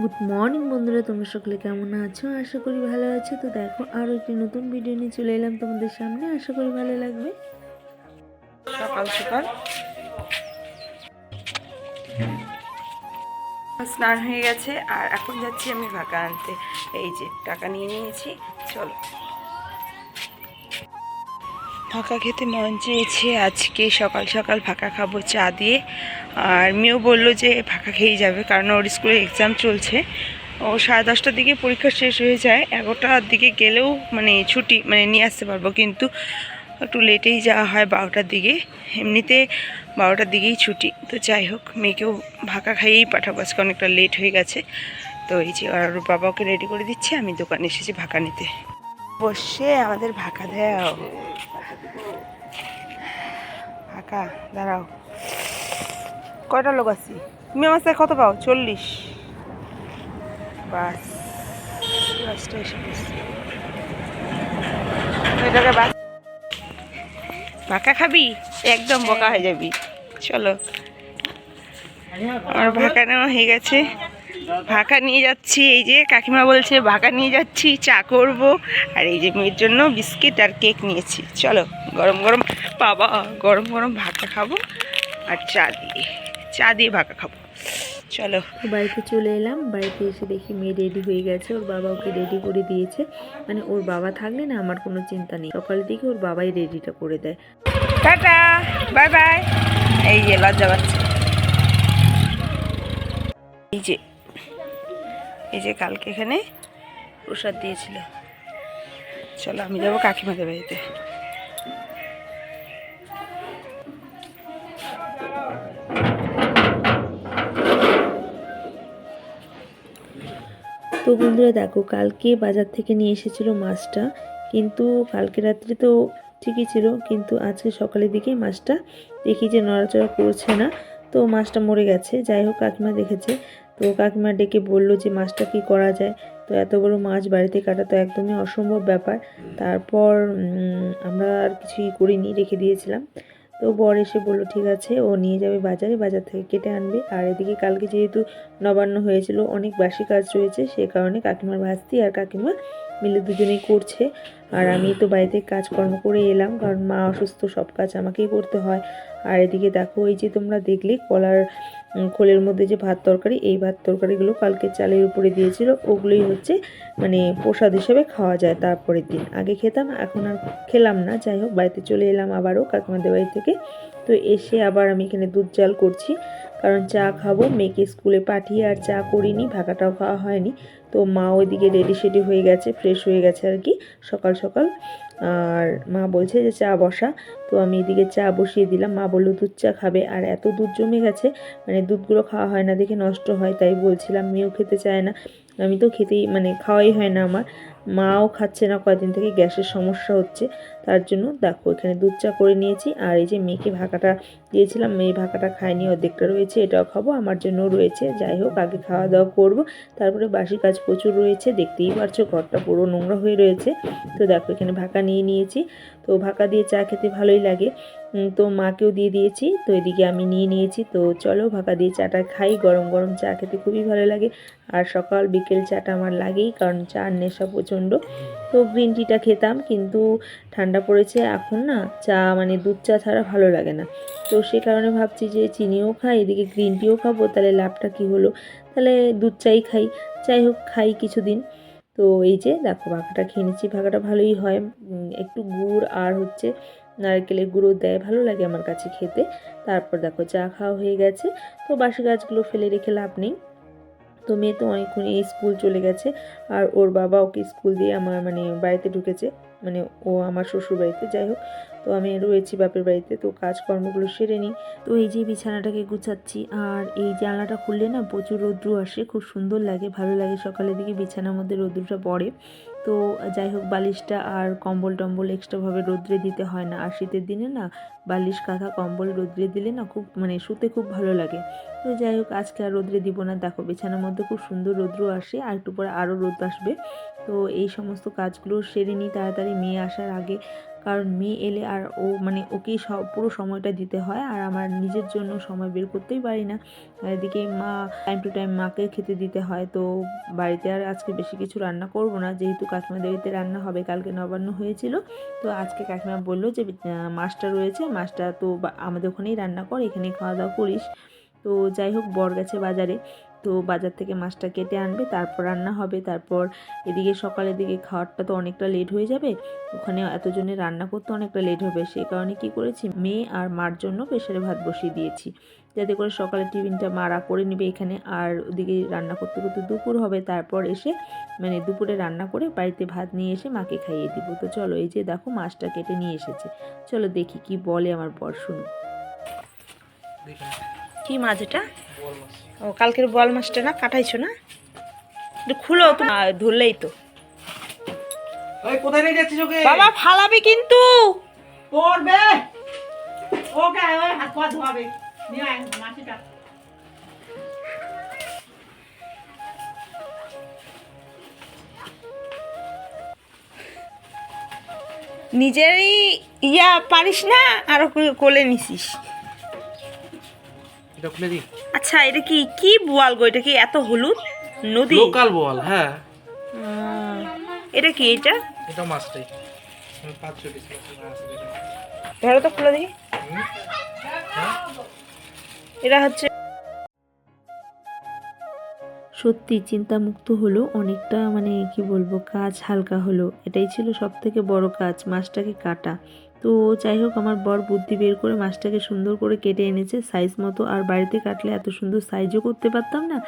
Good morning বন্ধুরা, তোমরা সকলে কেমন আছো? আশা করি ভালো আছো। তো দেখো আরও একটি নতুন ভিডিও নিয়ে চলে এলাম তোমাদের সামনে। আশা করি ভালো লাগবে। সকাল সকাল। স্নান হয়ে গেছে, আর এখন যাচ্ছি আমি ভাকা আনতে এই যে, টাকা নিয়ে নিয়েছি। চলো। ফাঁকা খেতে মন চেয়েছে। আজকে সকাল সকাল ফাঁকা খাব চা দিয়ে। আর মেয়েও বলল যে ফাঁকা খেয়েই যাবে কারণ ওর স্কুলে এক্সাম চলছে। ও সাড়ে দশটার দিকে পরীক্ষা শেষ হয়ে যায়। এগারোটার দিকে গেলেও মানে ছুটি মানে নিয়ে আসতে পারব কিন্তু একটু লেটেই যাওয়া হয় বারোটার দিকে। এমনিতে বারোটার দিকেই ছুটি। তো যাই হোক, মেয়েকেও ভাকা খাইয়েই পাঠাবো। আজকে অনেকটা লেট হয়ে গেছে। তো এই যে আর ওর বাবা ওকে রেডি করে দিচ্ছে। আমি দোকানে এসেছি ভাকা নিতে। বসে আমাদের ভাকা দাও ফাঁকা দাঁড়াও। কয়টা লোক আছি? তুমি আমার সাথে কত পাও? চল্লিশ। বাস বাসটা এসে এটাকে বাস ভাকা খাবি? একদম বোকা হয়ে যাবি। চলো। আমার ভাকা নেওয়া হয়ে গেছে। ভাকা নিয়ে যাচ্ছি। এই যে কাকিমা বলছে, ভাকা নিয়ে যাচ্ছি, চা করব। আর এই যে মেয়ের জন্য বিস্কিট আর কেক নিয়েছি। চলো। গরম গরম বাবা গরম গরম ভাকা খাব আর চা দিয়ে চা দিয়ে ভাকা খাব। চলো। বাড়িতে চলে এলাম বাড়িতে এসে দেখি মেয়ে রেডি হয়ে গেছে ওর বাবা ওকে রেডি করে দিয়েছে। মানে ওর বাবা থাকলে না আমার কোনো চিন্তা নেই সকালের দিকে ওর বাবাই রেডিটা করে দেয়। টাটা বাই বাই এই যে লজ্জা পাচ্ছে। এই যে এই যে কালকে এখানে প্রসাদ দিয়েছিল। চলো আমি যাব কাকিমাদের বাড়িতে। তো বন্ধুরা দেখো, কালকে বাজার থেকে নিয়ে এসেছিল মাছটা, কিন্তু কালকে রাত্রে তো ঠিকই ছিল, কিন্তু আজকে সকালের দিকে মাছটা দেখি যে নড়াচড়া করছে না, তো মাছটা মরে গেছে। যাই হোক, কাকিমা দেখেছে, তো কাকিমা ডেকে বলল যে মাছটা কি করা যায়। তো এত বড় মাছ বাড়িতে কাটা তো একদমই অসম্ভব ব্যাপার। তারপর আমরা আর কিছুই করিনি, রেখে দিয়েছিলাম। তো বর এসে বলল, ঠিক আছে, ও নিয়ে যাবে বাজারে, বাজার থেকে কেটে আনবে। আর এদিকে কালকে যেহেতু নবান্ন হয়েছিল, অনেক বাসি কাজ রয়েছে, সে কারণে কাকিমার ভাস্তি আর কাকিমা মিলে দুজনেই করছে। আর আমি তো বাড়িতে কাজকর্ম করে এলাম, কারণ মা অসুস্থ, সব কাজ আমাকেই করতে হয়। আর এদিকে দেখো, এই যে তোমরা দেখলে, কলার খোলের মধ্যে যে ভাত তরকারি, এই ভাত তরকারিগুলো কালকে চালের উপরে দিয়েছিল। ওগুলোই হচ্ছে মানে প্রসাদ হিসেবে খাওয়া যায় তারপরের দিন। আগে খেতাম, এখন আর খেলাম না। যাই হোক, বাড়িতে চলে এলাম আবারও কাকিমাদের বাড়ি থেকে। তো এসে আবার আমি এখানে দুধ জাল করছি। কারণ চা খাব, মেয়েকে স্কুলে পাঠিয়ে আর চা করিনি ভাকাটাও খাওয়া হয়নি। তো মা ওইদিকে রেডি সেডি হয়ে গেছে, ফ্রেশ হয়ে গেছে আর কি, সকাল সকাল। আর মা বলছে যে চা বসা। তো আমি এদিকে চা বসিয়ে দিলাম। মা বলল, দুধ চা খাবে। আর এত দুধ জমে গেছে মানে দুধগুলো খাওয়া হয় না, দেখে নষ্ট হয়, তাই বলছিলাম, মেয়েও খেতে চায় না। আমি তো খেতেই মানে খাওয়াই হয় না আমার। মাও খাচ্ছে না, কয়েকদিন থেকে গ্যাসের সমস্যা হচ্ছে, তার জন্য দেখো এখানে দুধ চা করে নিয়েছি, আর এই যে মেয়েকে ভাকাটা দিয়েছিলাম, মেয়ে ভাকাটা খায়নি, অর্ধেকটা রয়েছে, এটাও খাব, আমার জন্যও রয়েছে, যাই হোক, আগে খাওয়া দাওয়া করব, তারপরে বাসি কাজ প্রচুর রয়েছে, দেখতেই পারছ ঘরটা পুরো নোংরা হয়ে রয়েছে, তো দেখো এখানে ভাকা নিয়ে নিয়েছি, তো ভাকা দিয়ে চা খেতে ভালোই লাগে তো মাকেও দিয়ে দিয়েছি, তো এদিকে আমি নিয়ে নিয়েছি, তো চলো ভাকা দিয়ে চাটা খাই, গরম গরম চা খেতে খুবই ভালো লাগে, আর সকাল বিকেল চাটা আমার লাগেই, কারণ চার নেশা প্রচণ্ড। তো গ্রিন টিটা খেতাম, কিন্তু ঠান্ডা পড়েছে এখন না, চা মানে দুধ চা ছাড়া ভালো লাগে না। তো সে কারণে ভাবছি যে চিনিও খাই, এদিকে গ্রিন টিও খাব, তাহলে লাভটা কী হলো? তাহলে দুধ চাই খাই। যাই হোক, খাই কিছুদিন। তো এই যে দেখো, ভাগাটা খেয়ে নিচ্ছি। ভাগাটা ভালোই হয়। একটু গুড় আর হচ্ছে নারকেলের গুঁড়ো দেয়, ভালো লাগে আমার কাছে খেতে। তারপর দেখো, চা খাওয়া হয়ে গেছে। তো বাসি গাছগুলো ফেলে রেখে লাভ নেই। তো মেয়ে তো অনেকক্ষণ এই স্কুল চলে গেছে আর ওর বাবা ওকে স্কুল দিয়ে আমার মানে বাড়িতে ঢুকেছে মানে ও আমার শ্বশুর বাড়িতে, যাই হোক। তো আমি রয়েছি বাপের বাড়িতে, তো কাজকর্মগুলো সেরে নিই। তো এই যে বিছানাটাকে গুছাচ্ছি আর এই জানলাটা খুললে না প্রচুর রৌদ্র আসে, খুব সুন্দর লাগে, ভালো লাগে সকালের দিকে বিছানার মধ্যে রৌদ্রটা পড়ে। তো যাই হোক, বালিশটা আর কম্বল টম্বল এক্সট্রাভাবে রৌদ্রে দিতে হয় না। আর শীতের দিনে না, বালিশ, কাঁথা, কম্বল রোদ্রে দিলে না খুব মানে শুতে খুব ভালো লাগে। তো যাই হোক, আজকে আর রোদ্রে দিব না। দেখো, বিছানার মধ্যে খুব সুন্দর রৌদ্র আসে, আর একটু পরে আরও রোদ আসবে। তো এই সমস্ত কাজগুলো সেরে নিই তাড়াতাড়ি মেয়ে আসার আগে। কারণ মেয়ে এলে আর ও মানে ওকেই সব পুরো সময়টা দিতে হয় আর আমার নিজের জন্য সময় বের করতেই পারি না। এদিকে মা টাইম টু টাইম মাকে খেতে দিতে হয়। তো বাড়িতে আর আজকে বেশি কিছু রান্না করব না। যেহেতু কাকিমা বাড়িতে রান্না হবে, কালকে নবান্ন হয়েছিল। তো আজকে কাকিমা বলল যে মাছটা রয়েছে। মাছটা তো আমাদের ওখানেই রান্না কর, এখানেই খাওয়া দাওয়া করিস। তো যাই হোক বর গেছে বাজারে। তো বাজার থেকে মাছটা কেটে আনবে তারপর রান্না হবে। তারপর এদিকে সকালের দিকে খাওয়ারটা তো অনেকটা লেট হয়ে যাবে। ওখানে এতজনে রান্না করতে অনেকটা লেট হবে। সেই কারণে কি করেছি মেয়ে আর মার জন্য প্রেশারে ভাত বসিয়ে দিয়েছি। যাতে করে সকালে টিফিনটা মারা করে নেবে এখানে। আর ওদিকে রান্না করতে করতে দুপুর হবে। তারপর এসে মানে দুপুরে রান্না করে বাড়িতে ভাত নিয়ে এসে মাকে খাইয়ে দিব। তো চলো এই যে দেখো মাছটা কেটে নিয়ে এসেছে। চলো দেখি কি বলে আমার বর শুনো কি মাছ এটা? ও কালকের বল মাছটা না কাটাইছো না? একটু খুলো তো। ধরলেই তো। ওই কোথায় নিয়ে যাচ্ছিস ওকে? বাবা ফালাবি কিন্তু। পড়বে। ওকে ওই হাত পা ধোয়াবে। নিয়ে আয় মাছিটা নিজেরই ইয়া পারিস না আরও কোলে নিছিস। এটা খুলে দি আচ্ছা এটা কি কি বোয়াল গো? এটা কি এত হলুদ? নদী? লোকাল বল হ্যাঁ। এটা কি এটা? এটা মাছটাই পিস। ধরো তো খুলে দেখি? হ্যাঁ? এটা হচ্ছে সত্যি চিন্তামুক্ত হলো অনেকটা মানে কি বলব কাজ হালকা হলো। এটাই ছিল সব থেকে বড় কাজ মাছটাকে কাটা। তো যাই হোক, আমার বর বুদ্ধি বের করে মাছটাকে সুন্দর করে কেটে এনেছে। সাইজ মতো, আর বাড়িতে কাটলে এত সুন্দর সাইজও করতে পারতাম না,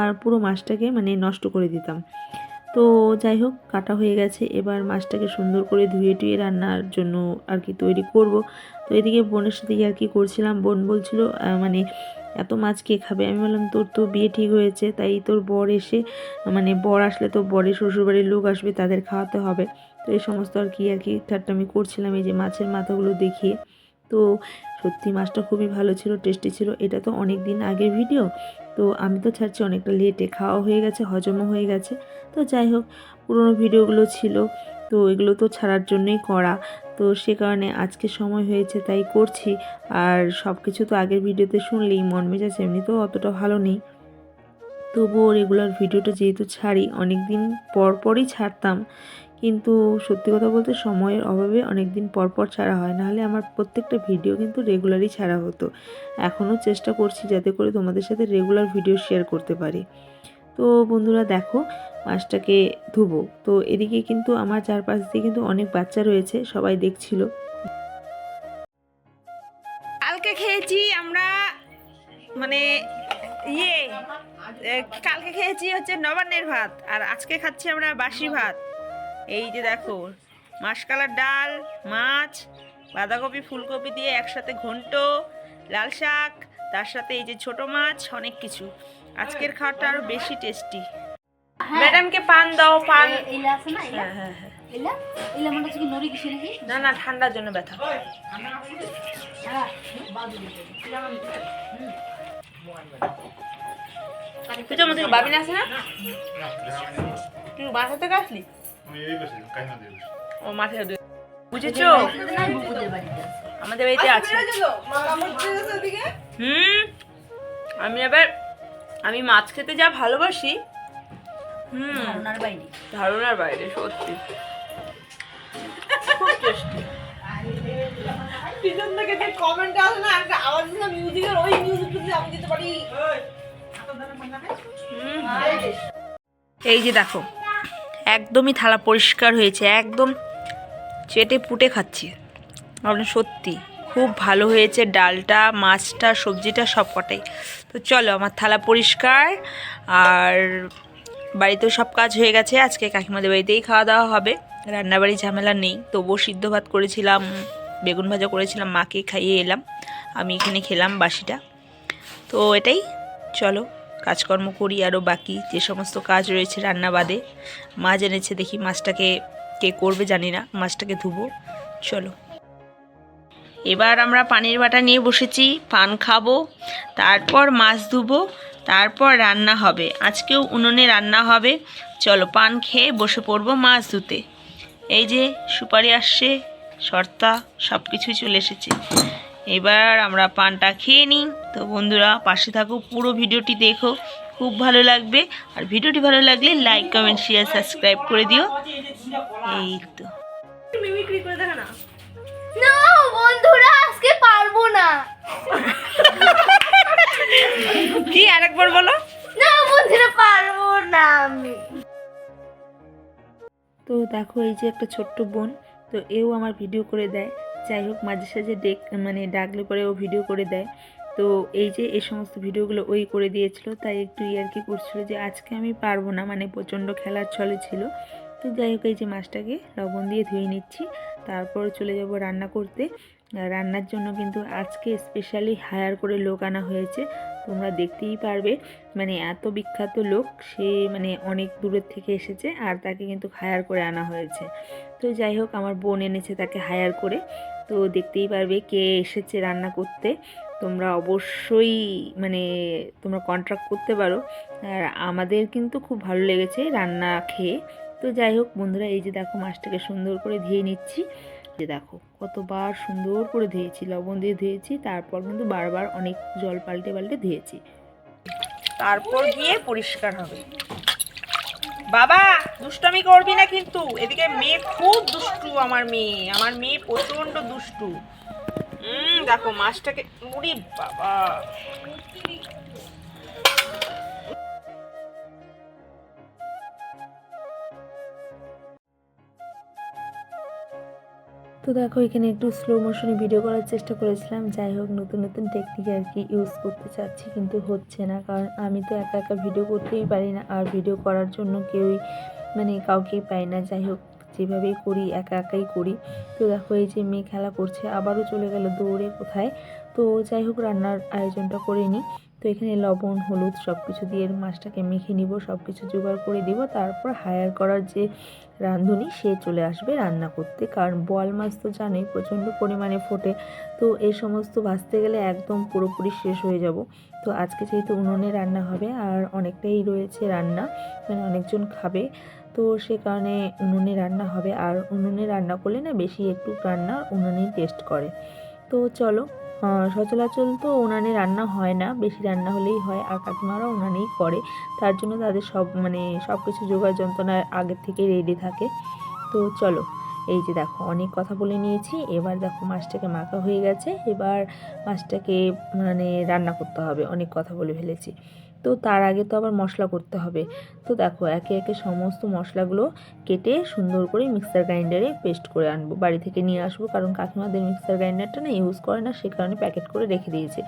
আর পুরো মাছটাকে মানে নষ্ট করে দিতাম। তো যাই হোক, কাটা হয়ে গেছে। এবার মাছটাকে সুন্দর করে ধুয়ে টুয়ে রান্নার জন্য আর কি তৈরি করব। তো এদিকে বোনের সাথে আর কি করছিলাম। বোন বলছিল মানে এত মাছ কে খাবে? আমি বললাম, তোর তো বিয়ে ঠিক হয়েছে, তাই তোর বর এসে মানে বর আসলে তো বরের শ্বশুরবাড়ির লোক আসবে, তাদের খাওয়াতে হবে। তো এই সমস্ত আর কি আর কি ঠাট্টামি করছিলাম এই যে মাছের মাথাগুলো দেখিয়ে। তো সত্যি মাছটা খুবই ভালো ছিল, টেস্টি ছিল। এটা তো অনেক দিন আগের ভিডিও। তো আমি তো ছাড়ছি অনেকটা লেটে, খাওয়া হয়ে গেছে, হজমও হয়ে গেছে। তো যাই হোক, পুরোনো ভিডিওগুলো ছিল। তো এগুলো তো ছাড়ার জন্যই করা। তো সে কারণে আজকে সময় হয়েছে তাই করছি। আর সব কিছু তো আগের ভিডিওতে শুনলেই মন মেজাজ এমনিতেও অতটা ভালো নেই। তবুও রেগুলার ভিডিওটা যেহেতু ছাড়ি অনেক দিন পর পরই ছাড়তাম। কিন্তু সত্যি কথা বলতে সময়ের অভাবে অনেক দিন পর পর ছাড়া হয়। নাহলে আমার প্রত্যেকটা ভিডিও কিন্তু রেগুলারই ছাড়া হতো। এখনও চেষ্টা করছি যাতে করে তোমাদের সাথে রেগুলার ভিডিও শেয়ার করতে পারি। তো বন্ধুরা দেখো, মাছটাকে ধুবো। তো এদিকে কিন্তু আমার চারপাশ দিয়ে কিন্তু অনেক বাচ্চা রয়েছে, সবাই দেখছিল। কালকে খেয়েছি আমরা মানে ইয়ে কালকে খেয়েছি হচ্ছে নবান্নের ভাত, আর আজকে খাচ্ছি আমরা বাসি ভাত। এই যে দেখো মাসকালার ডাল মাছ বাঁধাকপি ফুলকপি দিয়ে একসাথে ঘন্ট লাল শাক তার সাথে এই যে ছোট মাছ অনেক কিছু। আজকের খাওয়াটা আরও বেশি টেস্টি। ম্যাডামকে পান দাও পান। না? হ্যাঁ হ্যাঁ হ্যাঁ। না ঠান্ডার জন্য ব্যথা। আমাদের বাবিন আছে না? তুই বাসা থেকে আসলি? ও মাঠে বুঝেছ? আমাদের বাড়িতে আছে। হুম আমি এবার আমি মাছ খেতে যা ভালোবাসি। হুম ধারণার বাইরে। ধারণার বাইরে সত্যি। খুব টেস্টি পিছন থেকে যে কমেন্ট আসে না একটা আওয়াজ দিলে মিউজিকের ওই মিউজিক যদি আমি দিতে পারি। এই যে দেখো একদমই থালা পরিষ্কার হয়েছে, একদম চেটে পুটে খাচ্ছি। আপনার সত্যি, খুব ভালো হয়েছে ডালটা, মাছটা, সবজিটা সব কটাই। তো চলো, আমার থালা পরিষ্কার, আর বাড়িতেও সব কাজ হয়ে গেছে। আজকে কাকিমাদের বাড়িতেই খাওয়া দাওয়া হবে। রান্নাবাড়ি ঝামেলা নেই। তবুও সিদ্ধ ভাত করেছিলাম, বেগুন ভাজা করেছিলাম, মাকে খাইয়ে এলাম। আমি এখানে খেলাম বাসিটা। তো এটাই, চলো। কাজকর্ম করি আরও বাকি, যে সমস্ত কাজ রয়েছে রান্না বাদে। মাছ এনেছে দেখি মাছটাকে কে করবে জানি না, মাছটাকে ধুবো। চলো। এবার আমরা পানির বাটা নিয়ে বসেছি, পান খাব, তারপর মাছ ধুবো, তারপর রান্না হবে। আজকেও উনুনে রান্না হবে। চলো পান খেয়ে বসে পড়ব মাছ ধুতে। এই যে সুপারি আসছে, শর্তা সব কিছুই চলে এসেছে। এবার আমরা পানটা খেয়ে নিই। তো বন্ধুরা পাশে থাকো পুরো ভিডিওটি দেখো। খুব ভালো লাগবে। আর ভিডিওটি ভালো লাগলে লাইক কমেন্ট শেয়ার সাবস্ক্রাইব করে দিও। এই তো। মিমিক্রি করে দেখা না। না বন্ধুরা আজকে পারব না। কি আরেকবার বলো? না বন্ধুরা পারব না আমি। তো দেখো এই যে একটা ছোট্ট বোন তো এও আমার ভিডিও করে দেয়। যাই হোক, মাঝে সাঝে ডেক মানে ডাকলে পরে ও ভিডিও করে দেয়। তো এই যে, এই সমস্ত ভিডিওগুলো ওই করে দিয়েছিল। তাই একটু ইয়ার্কি করছিল যে, আজকে আমি পারব না মানে প্রচণ্ড খেলার ছলে ছিল। তো যাই হোক, এই যে মাছটাকে লবণ দিয়ে ধুয়ে নিচ্ছি। তারপর চলে যাব রান্না করতে। রান্নার জন্য কিন্তু আজকে স্পেশালি হায়ার করে লোক আনা হয়েছে। তোমরা দেখতেই পারবে মানে এত বিখ্যাত লোক, সে মানে অনেক দূরের থেকে এসেছে আর তাকে কিন্তু হায়ার করে আনা হয়েছে। তো যাই হোক, আমার বোন এনেছে তাকে হায়ার করে। তো দেখতেই পারবে কে এসেছে রান্না করতে। তোমরা অবশ্যই মানে তোমরা কন্ট্রাক্ট করতে পারো। আর আমাদের কিন্তু খুব ভালো লেগেছে রান্না খেয়ে। তো যাই হোক বন্ধুরা, এই যে দেখো মাছটাকে সুন্দর করে ধুয়ে নিচ্ছি। যে দেখো কতবার সুন্দর করে ধুয়েছি, লবণ দিয়ে ধুয়েছি, তারপর কিন্তু বারবার অনেক জল পাল্টে পাল্টে ধুয়েছি। তারপর গিয়ে পরিষ্কার হবে। বাবা, দুষ্টামি করবি না কিন্তু। এদিকে মেয়ে খুব দুষ্টু আমার মেয়ে। আমার মেয়ে প্রচণ্ড দুষ্টু। দেখো মাছটাকে উড়ি বাবা। তো দেখো, এখানে একটু স্লো মোশনে ভিডিও করার চেষ্টা করেছিলাম। যাই হোক, নতুন নতুন টেকনিক আর কি ইউজ করতে চাচ্ছি, কিন্তু হচ্ছে না। কারণ আমি তো একা একা ভিডিও করতেই পারি না, আর ভিডিও করার জন্য কেউই মানে কাউকেই পাই না। যাই হোক যেভাবেই করি, একা একাই করি। তো দেখো, এই যে মেয়ে খেলা করছে, আবারও চলে গেল দৌড়ে কোথায়? তো যাই হোক, রান্নার আয়োজনটা করে নিই। তো এখানে লবণ, হলুদ সব কিছু দিয়ে মাছটাকে মেখে নিব সব কিছু জোগাড় করে দিব। তারপর হায়ার করার যে রাঁধুনি, সে চলে আসবে রান্না করতে। কারণ বোয়াল মাছ তো জানোই, প্রচণ্ড পরিমাণে ফোটে। তো এই সমস্ত ভাজতে গেলে একদম পুরোপুরি শেষ হয়ে যাব। তো আজকে যেহেতু উনুনে রান্না হবে, আর অনেকটাই রয়েছে রান্না মানে অনেকজন খাবে। তো সে কারণে উনুনে রান্না হবে। আর উনুনে রান্না করলে না বেশি একটু রান্না উনুনেই টেস্ট করে। তো চলো সচরাচর তো উনানে রান্না হয় না, বেশি রান্না হলেই হয়। আর কাকিমারা উনানেই করে। তার জন্য তাদের সব মানে সব কিছু জোগাড় যন্ত্রণা আগের থেকে রেডি থাকে। তো চলো, এই যে দেখো, অনেক কথা বলে নিয়েছি। এবার দেখো মাছটাকে মাখা হয়ে গেছে। এবার মাছটাকে মানে রান্না করতে হবে। অনেক কথা বলে ফেলেছি। তো তার আগে তো আবার মশলা করতে হবে। তো দেখো, একে একে সমস্ত মশলাগুলো কেটে সুন্দর করে মিক্সার গ্রাইন্ডারে পেস্ট করে আনব। বাড়ি থেকে নিয়ে আসব, কারণ কাকিমাদের মিক্সার গ্রাইন্ডারটা না ইউজ করে না, সে কারণে প্যাকেট করে রেখে দিয়েছে।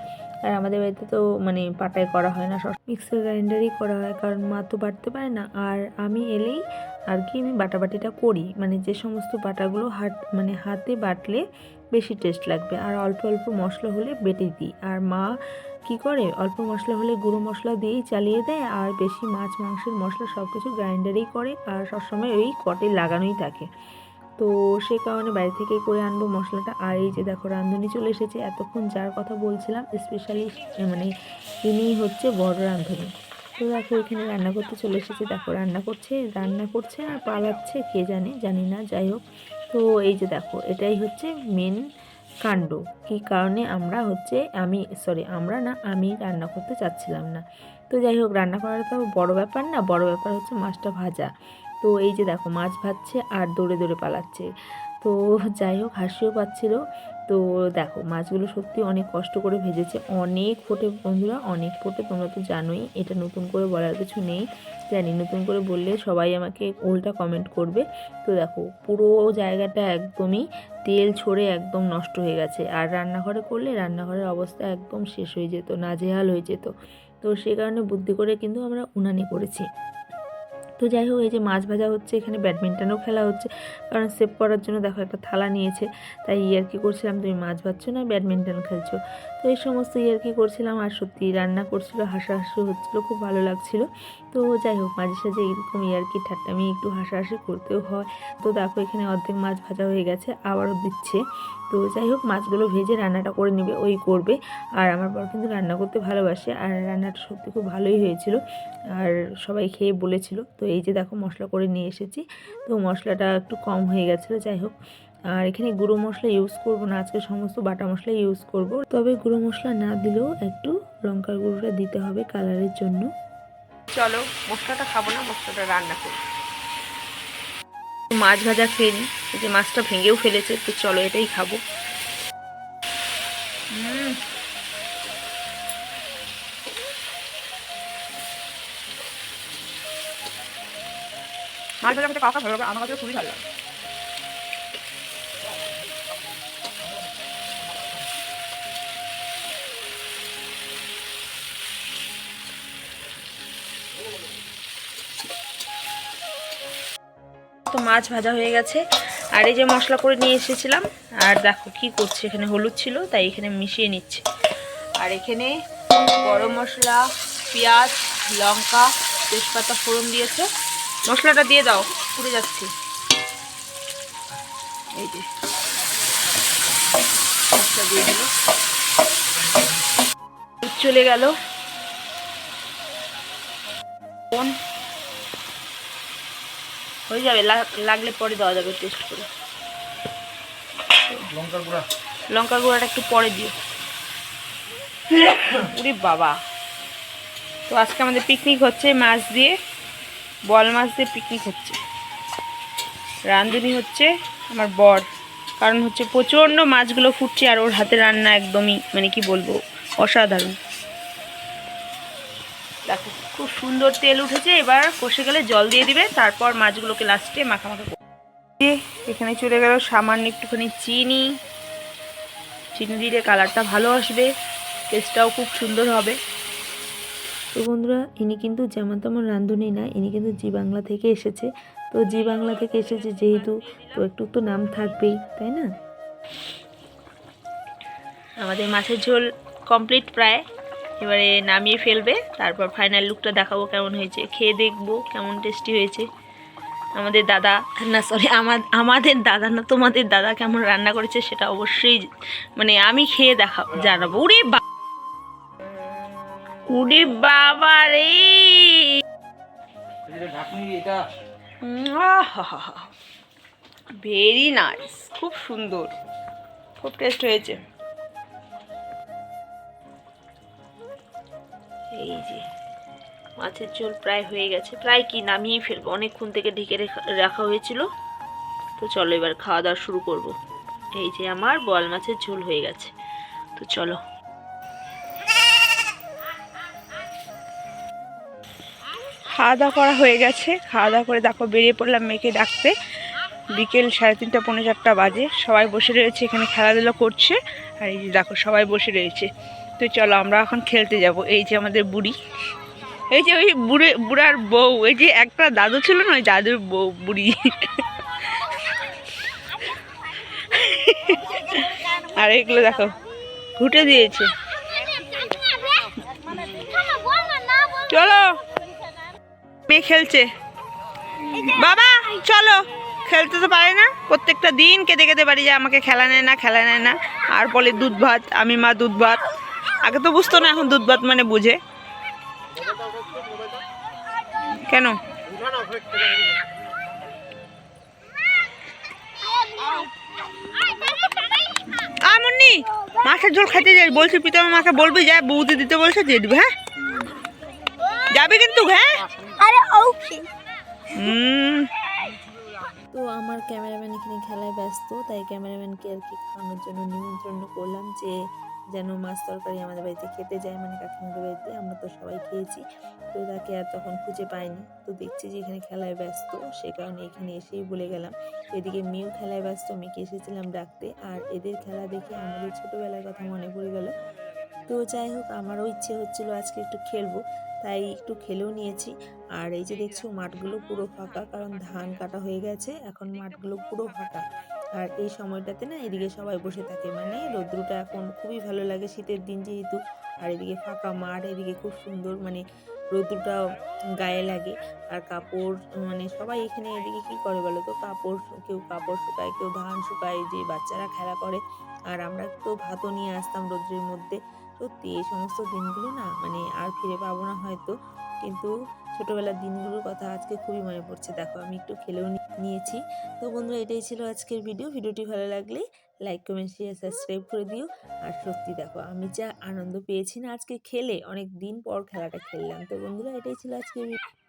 আর আমাদের বাড়িতে তো মানে পাটায় করা হয় না, সব মিক্সার গ্রাইন্ডারই করা হয়, কারণ মা তো বাটতে পারে না। আর আমি এলেই আর কি আমি বাটাবাটিটা করি মানে যে সমস্ত বাটাগুলো হাত মানে হাতে বাটলে বেশি টেস্ট লাগবে। আর অল্প অল্প মশলা হলে বেটে দিই। আর মা কি করে? অল্প মশলা হলে গুঁড়ো মশলা দিয়েই চালিয়ে দেয়। আর বেশি মাছ, মাংসের মশলা সব কিছু গ্রাইন্ডারেই করে। আর সবসময় ওই কটে লাগানোই থাকে। তো সে কারণে বাইরে থেকেই করে আনব মশলাটা। আর এই যে দেখো, রাঁধুনি চলে এসেছে। এতক্ষণ যার কথা বলছিলাম স্পেশালি মানে ইনিই হচ্ছে বড় রাঁধুনি। তো দেখো, এখানে রান্না করতে চলে এসেছে। দেখো, রান্না করছে রান্না করছে আর পালাচ্ছে, কে জানে? জানি না, যাই হোক। তো এই যে দেখো, এটাই হচ্ছে মেন কাণ্ড। কী কারণে আমরা হচ্ছে আমি সরি আমরা না, আমি রান্না করতে চাচ্ছিলাম না। তো যাই হোক, রান্না করাটা তো বড় ব্যাপার না, বড় ব্যাপার হচ্ছে মাছটা ভাজা। তো এই যে দেখো, মাছ ভাজছে আর দৌড়ে দৌড়ে পালাচ্ছে। তো যাই হোক, হাসিও পাচ্ছিল। তো দেখো, মাছগুলো সত্যি অনেক কষ্ট করে ভেজেছে। অনেক ফোটে বন্ধুরা, অনেক ফোটে, তোমরা তো জানোই, এটা নতুন করে বলার কিছু নেই। জানি, নতুন করে বললে সবাই আমাকে উল্টা কমেন্ট করবে। তো দেখো, পুরো জায়গাটা একদমই তেল ছড়ে একদম নষ্ট হয়ে গেছে। আর রান্নাঘরে করলে রান্নাঘরের অবস্থা একদম শেষ হয়ে যেত, নাজেহাল হয়ে যেত। তো সে কারণে বুদ্ধি করে কিন্তু আমরা উনানি করেছি। তো যাই হোক, এই যে মাছ ভাজা হচ্ছে, এখানে ব্যাডমিন্টনও খেলা হচ্ছে। কারণ সেভ করার জন্য দেখো, একটা থালা নিয়েছে। তাই ইয়ার্কি করছিলাম, তুমি মাছ ভাজছো না, ব্যাডমিন্টন খেলছো? তো এই সমস্ত ইয়ার্কি করছিলাম আর সত্যি রান্না করছিল, হাসাহাসি হচ্ছিল, খুব ভালো লাগছিল। তো যাই হোক, মাঝে সাঝে এরকম ইয়ার্কি ঠাট্টামি, একটু হাসাহাসি করতেও হয়। তো দেখো, এখানে অর্ধেক মাছ ভাজা হয়ে গেছে, আবারও দিচ্ছে। তো যাই হোক, মাছগুলো ভেজে রান্নাটা করে নেবে, ওই করবে। আর আমার বর কিন্তু রান্না করতে ভালোবাসে, আর রান্নাটা সত্যি খুব ভালোই হয়েছিল। আর সবাই খেয়ে বলেছিল, তো এই যে দেখো মশলা করে নিয়ে এসেছি। তো মশলাটা একটু কম হয়ে গেছিল, যাই হোক। আর এখানে গুঁড়ো মশলা ইউজ করব না, আজকে সমস্ত বাটা মশলা ইউজ করব। তবে গুঁড়ো মশলা না দিলেও একটু লঙ্কার গুঁড়োটা দিতে হবে কালারের জন্য। চলো, মশলাটা খাব না, মশলাটা রান্না করি। মাছ ভাজা খেয়ে নিই। যে মাছটা ভেঙেও ফেলেছে, তো চলো এটাই খাব। মাছ ভাজা খেতে কাকা ভালো লাগে, আমার কাছে খুবই ভালো লাগে। তো মাছ ভাজা হয়ে গেছে। আর এই যে মশলা করে নিয়ে এসেছিলাম, আর দেখো কি করছে, এখানে হলুদ ছিল, তাই এখানে মিশিয়ে নিচ্ছে। আর এখানে গরম মশলা, পেঁয়াজ, লঙ্কা, তেজপাতা ফোড়ন দিয়েছে। মশলাটা দিয়ে দাও, পুড়ে যাচ্ছে। এই যে, মশলা দিয়ে দিল। চলে গেল। হয়ে যাবে লাগ- লাগলে পরে দেওয়া যাবে টেস্ট করে। লঙ্কা গুঁড়া। লঙ্কা গুঁড়াটা একটু পরে দিও। উরে বাবা। তো আজকে আমাদের পিকনিক হচ্ছে মাছ দিয়ে বল মাছ দিয়ে পিকনিক হচ্ছে। রাঁধুনি হচ্ছে আমার বর কারণ হচ্ছে প্রচণ্ড মাছগুলো ফুটছে আর ওর হাতে রান্না একদমই মানে কি বলব অসাধারণ। দেখো খুব সুন্দর তেল উঠেছে এবার কষে গেলে জল দিয়ে দিবে তারপর মাছগুলোকে লাস্টে মাখা মাখা করবে। এখানে চলে গেল সামান্য একটুখানি চিনি। চিনি দিলে কালারটা ভালো আসবে টেস্টটাও খুব সুন্দর হবে। তো বন্ধুরা ইনি কিন্তু যেমন তেমন রাঁধুনি না ইনি কিন্তু জি বাংলা থেকে এসেছে। তো জি বাংলা থেকে এসেছে যেহেতু তো একটু তো নাম থাকবেই তাই না? আমাদের মাছের ঝোল কমপ্লিট প্রায়। এবারে নামিয়ে ফেলবে, তারপর ফাইনাল লুকটা দেখাবো কেমন হয়েছে। খেয়ে দেখব কেমন টেস্টি হয়েছে। আমাদের দাদা, না সরি আমার, আমাদের দাদা না, তোমাদের দাদা কেমন রান্না করেছে সেটা অবশ্যই মানে আমি খেয়ে দেখা, জানাব। উরে বা উরে বাবা রে! ভেরি নাইস খুব সুন্দর, খুব টেস্ট হয়েছে। এই যে, মাছের ঝোল প্রায় হয়ে গেছে। প্রায় কি নামিয়ে ফেলব? অনেকক্ষণ থেকে ঢেকে রেখা- হয়েছিল। তো চলো এবার খাওয়া দাওয়া শুরু করব। এই যে আমার বল মাছের ঝোল হয়ে গেছে। তো চলো। খাওয়া দাওয়া করা হয়ে গেছে। খাওয়া দাওয়া করে দেখো বেরিয়ে পড়লাম মেয়েকে ডাকতে। বিকেল সাড়ে তিনটা, পৌনে চারটা বাজে। সবাই বসে রয়েছে, এখানে খেলাধুলা করছে। আর এই যে দেখো সবাই বসে রয়েছে। তো চলো আমরা এখন খেলতে যাব। এই যে আমাদের বুড়ি। এই যে ওই বুড়ে, বুড়ার বউ। এই যে একটা দাদু ছিল না, ওই দাদুর বউ, বুড়ি। আর এগুলো দেখো, ঘুটে দিয়েছে। চলো। মেয়ে খেলছে। বাবা, চলো। খেলতে তো পারে না। প্রত্যেকটা দিন কেঁদে কেঁদে পারি যে আমাকে খেলা নেয় না, খেলা নেয় না। আর বলে দুধ ভাত, আমি মা দুধ ভাত। আগে তো বুঝতো না এখন দুধ ভাত মানে বুঝে। কেন? আমনি মাছের ঝোল খেতে যাই বলছি পিতামা মাকে বলবি যা বৌদি দিতে বলছে দিয়ে দিবে হ্যাঁ? যাবে কিন্তু হ্যাঁ? আরে ওকে হুম। তো আমার ক্যামেরাম্যান এখানে খেলায় ব্যস্ত তাই ক্যামেরাম্যানকে আর কি খাওয়ানোর জন্য নিমন্ত্রণ করলাম যে যেন মাছ তরকারি আমাদের বাড়িতে খেতে যায় মানে কাকিমাদের বাড়িতে। আমরা তো সবাই খেয়েছি। তো তাকে আর তখন খুঁজে পাইনি। তো দেখছি যে এখানে খেলায় ব্যস্ত। সে কারণে এখানে এসেই বলে গেলাম, এদিকে মেয়েও খেলায় ব্যস্ত মেয়েকে এসেছিলাম ডাকতে? আর এদের খেলা দেখে আমাদের ছোটোবেলার কথা মনে পড়ে গেল। তো যাই হোক, আমারও ইচ্ছে হচ্ছিল আজকে একটু খেলব। তাই একটু খেলেও নিয়েছি। আর এই যে দেখছ, মাঠগুলো পুরো ফাঁকা, কারণ ধান কাটা হয়ে গেছে। এখন মাঠগুলো পুরো ফাঁকা। আর এই সময়টাতে না এদিকে সবাই বসে থাকে। মানে রৌদ্রটা এখন খুবই ভালো লাগে শীতের দিন যেহেতু। আর এদিকে ফাঁকা মাঠ, এদিকে খুব সুন্দর মানে রোদ্রুটা গায়ে লাগে। আর কাপড় মানে সবাই এখানে এদিকে কী করে বলো তো? কাপড়, কেউ কাপড় শুকায়, কেউ ধান শুকায়, যে বাচ্চারা খেলা করে। আর আমরা তো ভাতও নিয়ে আসতাম রোদ্রের মধ্যে। সত্যি এই সমস্ত দিনগুলো না মানে আর ফিরে পাবো না হয়তো। কিন্তু ছোটোবেলার দিনগুলোর কথা আজকে খুবই মনে পড়ছে। দেখো, আমি একটু খেলেও নিয়েছি। তো বন্ধুরা, এটাই ছিল আজকের ভিডিও ভিডিওটি ভালো লাগলে লাইক কমেন্ট শেয়ার সাবস্ক্রাইব করে দিও। আর সত্যি দেখো, আমি যা আনন্দ পেয়েছি না, আজকে খেলে অনেক দিন পর খেলাটা খেললাম। তো বন্ধুরা, এটাই ছিল আজকের ভিডিও